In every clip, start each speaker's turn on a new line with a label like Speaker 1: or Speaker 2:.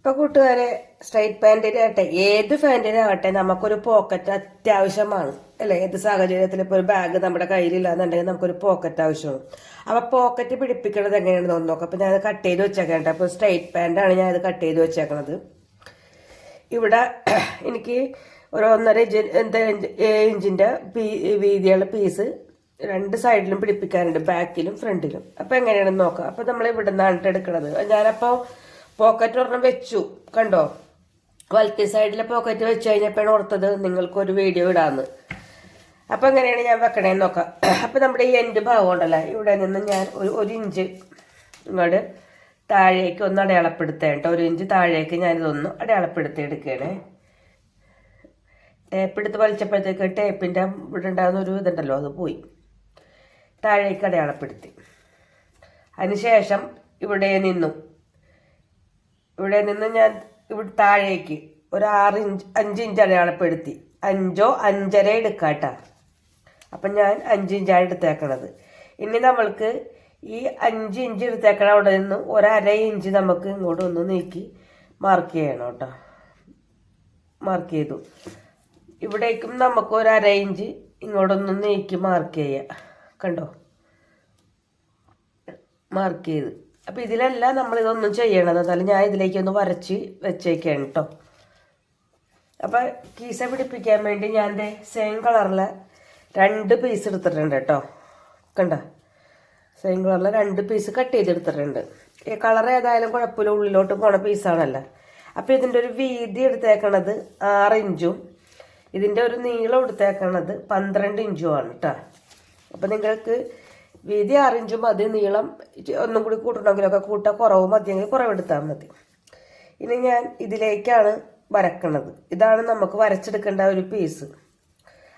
Speaker 1: ഇപ്പൊ കൂട്ടുകാരെ സ്ട്രൈറ്റ് പാന്റിനാകട്ടെ ഏത് പാന്റിനാകട്ടെ നമുക്കൊരു പോക്കറ്റ് അത്യാവശ്യമാണ്. അല്ലെ? ഏത് സാഹചര്യത്തിൽ ഇപ്പോൾ ഒരു ബാഗ് നമ്മുടെ കയ്യിലില്ലാന്നുണ്ടെങ്കിൽ നമുക്കൊരു പോക്കറ്റ് ആവശ്യമാണ്. അപ്പൊ പോക്കറ്റ് പിടിപ്പിക്കണത് എങ്ങനെയാണെന്ന് ഒന്ന് നോക്കാം. അപ്പൊ ഞാൻ കട്ട് ചെയ്ത് വെച്ചേക്കട്ടെ അപ്പൊ സ്ട്രൈറ്റ് പാന്റാണ് ഞാൻ ഇത് കട്ട് ചെയ്ത് വെച്ചേക്കണത്. ഇവിടെ എനിക്ക് ഒരു ഒന്നര ഇഞ്ച് എന്താ ഇഞ്ചിന്റെ പീ വീതിയുള്ള പീസ് രണ്ട് സൈഡിലും പിടിപ്പിക്കാനുണ്ട് ബാക്കിലും ഫ്രണ്ടിലും അപ്പൊ എങ്ങനെയാണെന്ന് നോക്കാം. അപ്പൊ നമ്മൾ ഇവിടെ നിന്നാണ് എടുക്കണത്. ഞാനപ്പോ പോക്കറ്റ് ഒരെണ്ണം വെച്ചു. കണ്ടോ? വലത്തെ സൈഡിലെ പോക്കറ്റ് വെച്ച് കഴിഞ്ഞപ്പോഴാണ് ഓർത്തത് നിങ്ങൾക്കൊരു വീഡിയോ ഇടാന്ന്. അപ്പം എങ്ങനെയാണ് ഞാൻ വെക്കണേന്ന് നോക്കാം. അപ്പം നമ്മുടെ ഈ എന്റെ ഭാഗം ഉണ്ടല്ലോ? ഇവിടെ നിന്ന് ഞാൻ ഒരു ഒരു ഇഞ്ച് ഇങ്ങോട്ട് താഴേക്ക് ഒന്ന് അടയാളപ്പെടുത്തേണ്ട ഒരു ഇഞ്ച് താഴേക്ക് ഞാനിതൊന്ന് അടയാളപ്പെടുത്തി എടുക്കുകയാണ്. ടേപ്പ് എടുത്ത് വലിച്ചപ്പോഴത്തേക്ക് ടേപ്പിന്റെ ഇവിടെ ഉണ്ടാകുന്ന ഒരു ഇതുണ്ടല്ലോ അത് പോയി. താഴേക്ക് അടയാളപ്പെടുത്തി. അതിനുശേഷം ഇവിടെ നിന്നു. ഇവിടെ നിന്ന് ഞാൻ ഇവിടെ താഴേക്ക് ഒരു ആറ് ഇഞ്ച് അഞ്ച് ഇഞ്ച് അടയാളപ്പെടുത്തി. അഞ്ചോ അഞ്ചര എടുക്കാട്ടാ. അപ്പം ഞാൻ അഞ്ച് ഇഞ്ചാണ് എടുത്തേക്കണത്. ഇനി നമ്മൾക്ക് ഈ അഞ്ച് ഇഞ്ച് എടുത്തേക്കണ അവിടെ നിന്ന് ഒരര ഇഞ്ച് നമുക്ക് ഇങ്ങോട്ട് ഒന്ന് നീക്കി മാർക്ക് ചെയ്യണം കേട്ടോ. മാർക്ക് ചെയ്തു. ഇവിടേക്കും നമുക്ക് ഒരു അര ഇഞ്ച് ഇങ്ങോട്ടൊന്ന് നീക്കി മാർക്ക് ചെയ്യാം. കണ്ടോ? മാർക്ക് ചെയ്ത്. അപ്പം ഇതിലല്ല നമ്മൾ ഇതൊന്നും ചെയ്യണത്. എന്നാലും ഞാൻ ഇതിലേക്ക് ഒന്ന് വരച്ച് വെച്ചേക്കാണ് കേട്ടോ അപ്പം കീസ പിടിപ്പിക്കാൻ വേണ്ടി ഞാൻ സെയിം കളറിലെ രണ്ട് പീസ് എടുത്തിട്ടുണ്ട് കേട്ടോ കണ്ട? സെയിം കളറിലെ രണ്ട് പീസ് കട്ട് ചെയ്തെടുത്തിട്ടുണ്ട്. ഈ കളർ ഏതായാലും കുഴപ്പമില്ല ഉള്ളിലോട്ട് പോണ പീസാണല്ലോ അപ്പോൾ ഇതിന്റെ ഒരു വീതി എടുത്തേക്കണത് ആറ് ഇഞ്ചും ഇതിന്റെ ഒരു നീളം എടുത്തേക്കണത് പന്ത്രണ്ട് ഇഞ്ചുമാണ് കേട്ടോ അപ്പം നിങ്ങൾക്ക് വീതി ആറ് ഇഞ്ചും മതി നീളം ഒന്നും കൂടി കൂട്ടണമെങ്കിലൊക്കെ കൂട്ടാൻ കുറവ് മതിയെങ്കിൽ കുറവെടുത്താൽ മതി. ഇനി ഞാൻ ഇതിലേക്കാണ് വരക്കണത്. ഇതാണ് നമുക്ക് വരച്ചെടുക്കേണ്ട ഒരു പീസ്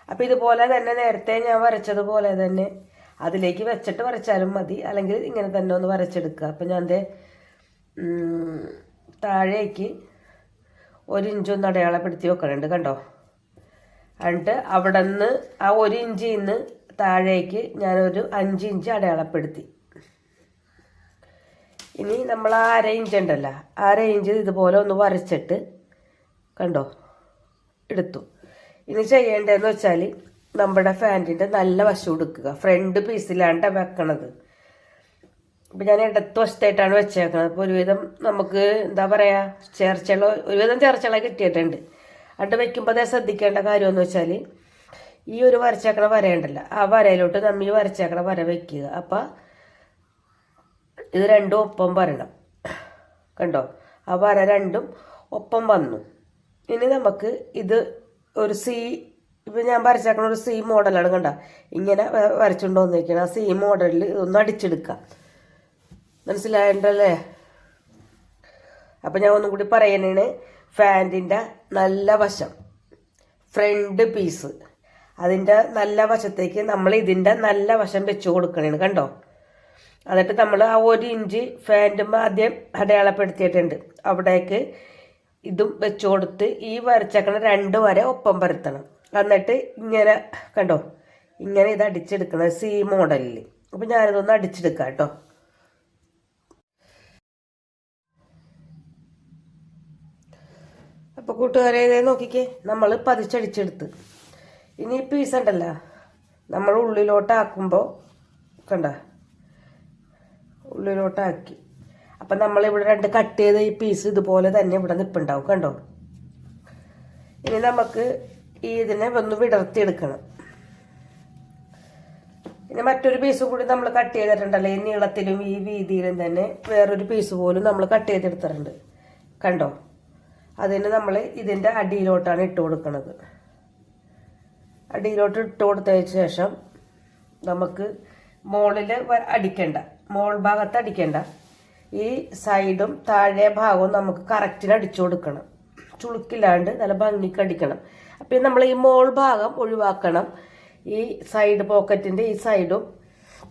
Speaker 1: അപ്പോൾ ഇതുപോലെ തന്നെ നേരത്തെ ഞാൻ വരച്ചതുപോലെ തന്നെ അതിലേക്ക് വെച്ചിട്ട് വരച്ചാലും മതി. അല്ലെങ്കിൽ ഇങ്ങനെ തന്നെ ഒന്ന് വരച്ചെടുക്കുക. അപ്പം ഞാൻ എന്റെ താഴേക്ക് ഒരു ഇഞ്ചൊന്ന് അടയാളപ്പെടുത്തി വെക്കണുണ്ട് കണ്ടോ? എന്നിട്ട് അവിടെ നിന്ന് ആ ഒരു ഇഞ്ചിൽ നിന്ന് താഴേക്ക് ഞാനൊരു അഞ്ച് ഇഞ്ച് അടയാളപ്പെടുത്തി. ഇനി നമ്മൾ ആ അര ഇഞ്ച് ഉണ്ടല്ലോ അര ഇഞ്ച് ഇതുപോലെ ഒന്ന് വരച്ചിട്ട് കണ്ടോ എടുത്തു. ഇനി ചെയ്യേണ്ടതെന്ന് വെച്ചാൽ നമ്മുടെ ഫാന്റിന്റെ നല്ല വശം എടുക്കുക ഫ്രണ്ട് പീസിലാണ്ട വെക്കണത്. ഇപ്പം ഞാൻ ഇടത്ത് വശത്തായിട്ടാണ് വെച്ചേക്കുന്നത് അപ്പോൾ ഒരുവിധം നമുക്ക് എന്താ പറയുക ചേർച്ചകൾ ഒരുവിധം ചേർച്ചകളെ കിട്ടിയിട്ടുണ്ട്. എന്നിട്ട് വെക്കുമ്പോൾ അതേ ശ്രദ്ധിക്കേണ്ട കാര്യമെന്ന് വെച്ചാൽ ഈ ഒരു വരച്ചേക്കണ വരയുണ്ടല്ലോ ആ വരയിലോട്ട് നമ്മൾ ഈ വരച്ചേക്കണ വര വെക്കുക. അപ്പം ഇത് രണ്ടും ഒപ്പം വരണം കണ്ടോ? ആ വര രണ്ടും ഒപ്പം വന്നു. ഇനി നമുക്ക് ഇത് ഒരു സി ഇപ്പം ഞാൻ വരച്ചേക്കണ ഒരു സി മോഡലാണ് കണ്ട? ഇങ്ങനെ വരച്ചുകൊണ്ട് വന്നിരിക്കണം ആ സി മോഡലിൽ ഇതൊന്ന് അടിച്ചെടുക്കാം. മനസ്സിലായല്ലേ അപ്പം ഞാൻ ഒന്നും കൂടി പറയുന്നതിന് ഫാന്റിന്റെ നല്ല വശം. Front piece. അതിന്റെ നല്ല വശത്തേക്ക് നമ്മൾ ഇതിന്റെ നല്ല വശം വെച്ച് കൊടുക്കണേണ് കണ്ടോ? എന്നിട്ട് നമ്മൾ ആ ഒരു ഇഞ്ച് ഫാന്റുമ്പോൾ ആദ്യം അടയാളപ്പെടുത്തിയിട്ടുണ്ട്. അവിടേക്ക് ഇതും വെച്ച് കൊടുത്ത് ഈ വരച്ചേക്കണ രണ്ട് വര ഒപ്പം പരത്തണം. എന്നിട്ട് ഇങ്ങനെ കണ്ടോ? ഇങ്ങനെ ഇത് അടിച്ചെടുക്കണം സി മോഡലിൽ അപ്പം ഞാനിതൊന്ന് അടിച്ചെടുക്കാം കേട്ടോ. അപ്പോൾ കൂട്ടുകാരെ നോക്കിക്കേ. നമ്മൾ പതിച്ചടിച്ചെടുത്ത്. ഇനി പീസ് ഉണ്ടല്ലോ നമ്മൾ ഉള്ളിലോട്ടാക്കുമ്പോൾ കണ്ട? ഉള്ളിലോട്ടാക്കി. അപ്പം നമ്മളിവിടെ രണ്ട് കട്ട് ചെയ്ത ഈ പീസ് ഇതുപോലെ തന്നെ ഇവിടെ നിൽപ്പുണ്ടാവും കണ്ടോ? ഇനി നമുക്ക് ഈ ഇതിനെ ഒന്ന് വിടർത്തിയെടുക്കണം. പിന്നെ മറ്റൊരു പീസ് കൂടി നമ്മൾ കട്ട് ചെയ്തിട്ടുണ്ടല്ലോ ഈ നീളത്തിലും ഈ വീതിയിലും തന്നെ വേറൊരു പീസ് പോലും നമ്മൾ കട്ട് ചെയ്തെടുത്തിട്ടുണ്ട്. കണ്ടോ? അതിന് നമ്മൾ ഇതിന്റെ അടിയിലോട്ടാണ് ഇട്ട് കൊടുക്കുന്നത് അടിയിലോട്ട് ഇട്ട് കൊടുത്തതിന് ശേഷം നമുക്ക് മോളിൽ അടിക്കണ്ട. മോൾ ഭാഗത്ത് അടിക്കണ്ട. ഈ സൈഡും താഴെ ഭാഗവും നമുക്ക് കറക്റ്റിന് അടിച്ചു കൊടുക്കണം. ചുളുക്കില്ലാണ്ട് നല്ല ഭംഗിക്ക് അടിക്കണം. അപ്പം നമ്മൾ ഈ മോൾ ഭാഗം ഒഴിവാക്കണം. ഈ സൈഡ് പോക്കറ്റിന്റെ ഈ സൈഡും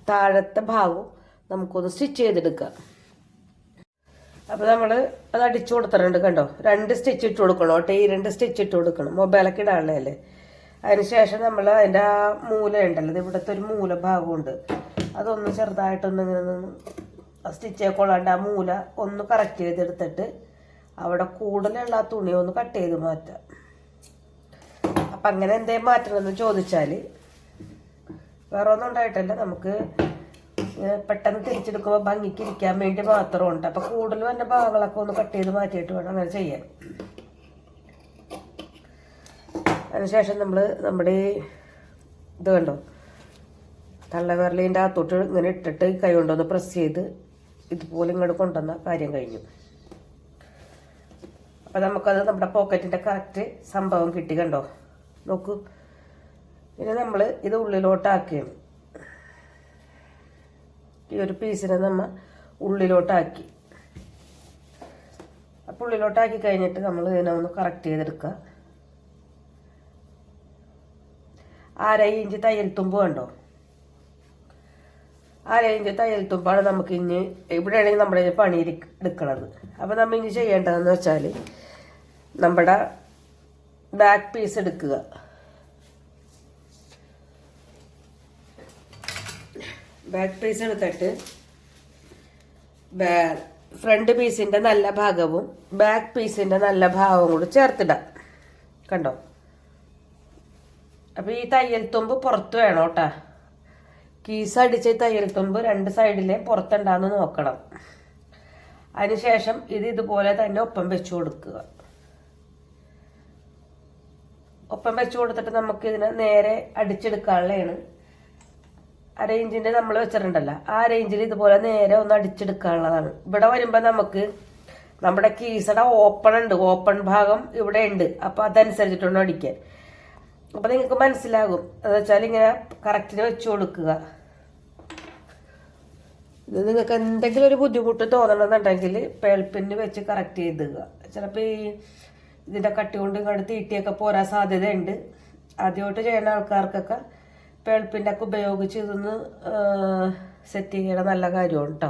Speaker 1: താഴത്തെ ഭാഗവും നമുക്കൊന്ന് സ്റ്റിച്ച് ചെയ്തെടുക്കുക. അപ്പോൾ നമ്മൾ അത് അടിച്ചു കൊടുത്തിട്ടുണ്ട് കണ്ടോ? രണ്ട് സ്റ്റിച്ച് ഇട്ട് കൊടുക്കണം കേട്ടോ. ഈ രണ്ട് സ്റ്റിച്ച് ഇട്ട് കൊടുക്കണം. മൊബൈലൊക്കെ ഇടാനുള്ളതല്ലേ? അതിനുശേഷം നമ്മൾ അതിന്റെ ആ മൂല ഉണ്ടല്ലോ ഇവിടുത്തെ ഒരു മൂല ഭാഗമുണ്ട്. അതൊന്ന് ചെറുതായിട്ടൊന്ന് ഇങ്ങനെ ഒന്ന് സ്റ്റിച്ച് കൊള്ളാണ്ട് ആ മൂല ഒന്ന് കറക്റ്റ് ചെയ്തെടുത്തിട്ട് അവിടെ കൂടുതലുള്ള ആ തുണി ഒന്ന് കട്ട് ചെയ്ത് മാറ്റാം. അപ്പം അങ്ങനെ എന്തേ മാറ്റണമെന്ന് ചോദിച്ചാൽ വേറെ ഒന്നും ഉണ്ടായിട്ടല്ല. നമുക്ക് പെട്ടെന്ന് തിരിച്ചെടുക്കുമ്പോൾ ഭംഗിക്ക് ഇരിക്കാൻ വേണ്ടി മാത്രമുണ്ട്. അപ്പം കൂടുതലും എന്റെ ഭാഗങ്ങളൊക്കെ ഒന്ന് കട്ട് ചെയ്ത് മാറ്റിയിട്ട് വേണം അങ്ങനെ ചെയ്യാൻ. അതിനുശേഷം നമ്മൾ നമ്മുടെ ഇത് കണ്ടോ? തള്ളവിരലിന്റെ അകത്തോട്ട് ഇങ്ങനെ ഇട്ടിട്ട് കൈ കൊണ്ടുവന്ന് പ്രസ് ചെയ്ത് ഇതുപോലെ ഇങ്ങോട്ട് കൊണ്ടുവന്ന കാര്യം കഴിഞ്ഞു. അപ്പം നമുക്കത് നമ്മുടെ പോക്കറ്റിന്റെ കറക്റ്റ് സംഭവം കിട്ടി കണ്ടോ? നോക്കൂ. പിന്നെ നമ്മൾ ഇത് ഉള്ളിലോട്ടാക്കിയാണ് ഈ ഒരു പീസിനെ നമ്മൾ ഉള്ളിലോട്ടാക്കി. അപ്പോൾ ഉള്ളിലോട്ടാക്കി കഴിഞ്ഞിട്ട് നമ്മൾ ഇതിനെ ഒന്ന് കറക്റ്റ് ചെയ്തെടുക്കുക അര ഇഞ്ച് തയ്യൽ തുമ്പ് കണ്ടോ അര ഇഞ്ച് തയ്യൽ തുമ്പാണ് നമുക്ക് ഇനി ഇവിടെയാണെങ്കിൽ നമ്മുടെ പണി എടുക്കണത്. അപ്പോൾ നമ്മൾ ഇനി ചെയ്യേണ്ടതെന്ന് വെച്ചാൽ നമ്മുടെ ബാക്ക് പീസ് എടുക്കുക. ബാക്ക് പീസ് എടുത്തിട്ട് ഫ്രണ്ട് പീസിന്റെ നല്ല ഭാഗവും ബാക്ക് പീസിന്റെ നല്ല ഭാഗവും കൂടി ചേർത്തിടാം. കണ്ടോ? അപ്പൊ ഈ തയ്യൽ തുമ്പ് പുറത്ത് വേണം കേട്ടാ. കീസ് അടിച്ച തയ്യൽ തുമ്പ് രണ്ട് സൈഡിലെ പുറത്തുണ്ടാന്ന് നോക്കണം. അതിനുശേഷം ഇത് ഇതുപോലെ തന്നെ ഒപ്പം വെച്ചു കൊടുക്കുക. ഒപ്പം വെച്ചു കൊടുത്തിട്ട് നമുക്ക് ഇതിനെ നേരെ അടിച്ചെടുക്കാനുള്ളതാണ്. ആ റേഞ്ചിന്റെ നമ്മൾ വെച്ചിട്ടുണ്ടല്ലോ. ആ റേഞ്ചിൽ ഇതുപോലെ നേരെ ഒന്ന് അടിച്ചെടുക്കാനുള്ളതാണ്. ഇവിടെ വരുമ്പോൾ നമുക്ക് നമ്മുടെ കീസട ഓപ്പൺ ഉണ്ട്. ഓപ്പൺ ഭാഗം ഇവിടെ ഉണ്ട്. അപ്പോൾ അതനുസരിച്ചിട്ടുണ്ട് അടിക്കാൻ. അപ്പോൾ നിങ്ങൾക്ക് മനസ്സിലാകും. എന്ന് വെച്ചാൽ ഇങ്ങനെ കറക്റ്റിന് വെച്ച് കൊടുക്കുക. ഇത് നിങ്ങൾക്ക് എന്തെങ്കിലും ഒരു ബുദ്ധിമുട്ട് തോന്നണമെന്നുണ്ടെങ്കിൽ പേൾപ്പിന് വെച്ച് കറക്റ്റ് ചെയ്തുക. ചിലപ്പോൾ ഈ ഇതിന്റെ കട്ടി കൊണ്ട് ഇങ്ങോട്ട് തീറ്റിയൊക്കെ പോരാൻ സാധ്യതയുണ്ട്. ആദ്യമായിട്ട് ചെയ്യുന്ന ആൾക്കാർക്കൊക്കെ പേൾപ്പിന്റെ ഒക്കെ ഉപയോഗിച്ച് ഇതൊന്ന് സെറ്റ് ചെയ്യണ നല്ല കാര്യമാണ് കേട്ടോ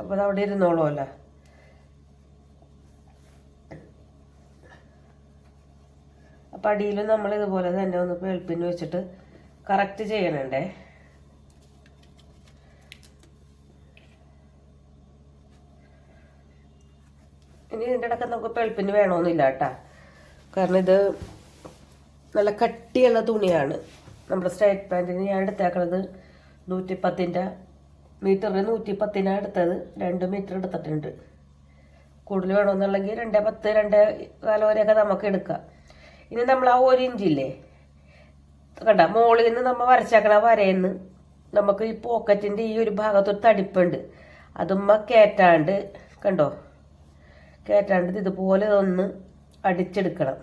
Speaker 1: അപ്പോൾ അവിടെ ഇരുന്നോളൂ ഇരുന്നോളുമല്ലോ അപ്പം അടിയിൽ നമ്മൾ ഇതുപോലെ തന്നെ ഒന്ന് പേൾപ്പിന് വെച്ചിട്ട് കറക്റ്റ് ചെയ്യണണ്ടേ. ഇനി ഇതിന്റെ ഇടയ്ക്ക് നമുക്ക് പെളുപ്പിന് വേണമെന്നില്ല കേട്ടാ. കാരണം ഇത് നല്ല കട്ടിയുള്ള തുണിയാണ്. നമ്മുടെ സ്ട്രൈറ്റ് പാന്റിന് ഞാൻ എടുത്തേക്കണത് നൂറ്റി പത്തിന്റെ മീറ്ററിന് നൂറ്റി പത്തിനാണ് എടുത്തത്. രണ്ട് മീറ്റർ എടുത്തിട്ടുണ്ട്. കൂടുതൽ വേണമെന്നുണ്ടെങ്കിൽ രണ്ടേ പത്ത് രണ്ടേ കാലം വരെയൊക്കെ നമുക്ക് എടുക്കാം. ഇനി നമ്മൾ ആ ഒരു ഇഞ്ചില്ലേ? കണ്ട മോളിൽ നിന്ന് നമ്മൾ വരച്ചേക്കണ വരയെന്ന് നമുക്ക് ഈ പോക്കറ്റിന്റെ ഈ ഒരു ഭാഗത്തൊരു തടിപ്പുണ്ട്. അതുമ്മ കയറ്റാണ്ട് കണ്ടോ? കയറ്റാണ്ട് ഇത് ഇതുപോലെ ഒന്ന് അടിച്ചെടുക്കണം.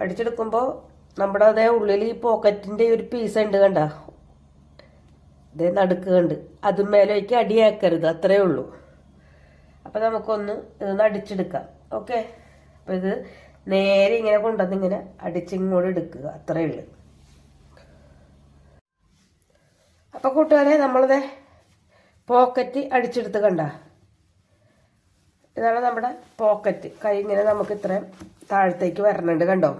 Speaker 1: അടിച്ചെടുക്കുമ്പോൾ നമ്മുടെ അതേ ഉള്ളിൽ ഈ പോക്കറ്റിന്റെ ഒരു പീസ് ഉണ്ട് കണ്ട? ഇതേ അതും മേലേക്ക് അടിയാക്കരുത് അത്രയേ ഉള്ളൂ. അപ്പം നമുക്കൊന്ന് ഇതൊന്ന് അടിച്ചെടുക്കാം. ഓക്കെ? അപ്പം ഇത് നേരെ ഇങ്ങനെ കൊണ്ടുവന്ന് ഇങ്ങനെ അടിച്ചിങ്ങോട്ട് എടുക്കുക. അത്രയേ ഉള്ളൂ. അപ്പം കൂട്ടുകാരെ നമ്മളത് പോക്കറ്റ് അടിച്ചെടുത്ത് കണ്ട? ഇതാണ് നമ്മുടെ പോക്കറ്റ് കൈ ഇങ്ങനെ നമുക്ക് ഇത്രയും താഴത്തേക്ക് വരണുണ്ട് കണ്ടോ?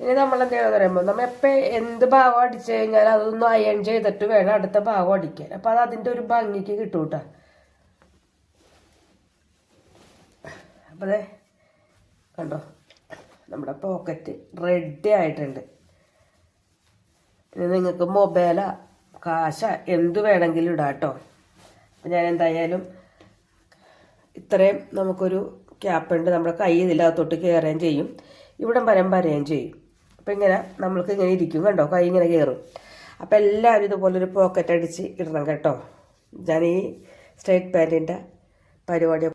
Speaker 1: ഇനി നമ്മൾ എന്ത് ചെയ്യണമെന്ന് പറയുമ്പോൾ നമ്മൾ എപ്പോൾ എന്ത് ഭാഗം അടിച്ചു കഴിഞ്ഞാൽ അതൊന്നും അയൺ ചെയ്തിട്ട് വേണം അടുത്ത ഭാഗം അടിക്കാൻ. അപ്പം അത് അതിന്റെ ഒരു ഭംഗിക്ക് കിട്ടൂട്ടാ. കേട്ടോ അപ്പോൾ അതെ കണ്ടോ? നമ്മുടെ പോക്കറ്റ് റെഡി ആയിട്ടുണ്ട്. ഇനി നിങ്ങൾക്ക് മൊബൈലാ കാശ എന്തു വേണമെങ്കിലും ഇടാം കേട്ടോ. അപ്പം ഞാൻ എന്തായാലും ഇത്രയും നമുക്കൊരു ക്യാപ്പ് ഉണ്ട് നമ്മുടെ കൈ തൊട്ട് കയറുകയും ചെയ്യും. ഇവിടം വരം വരെയും ചെയ്യും. അപ്പം ഇങ്ങനെ നമ്മൾക്ക് ഇങ്ങനെ ഇരിക്കും കണ്ടോ? കൈ ഇങ്ങനെ കയറും അപ്പം എല്ലാവരും ഇതുപോലൊരു പോക്കറ്റ് അടിച്ച് ഇടണം കേട്ടോ. ഞാൻ ഈ സ്ട്രൈറ്റ് പാന്റിന്റെ പരിപാടി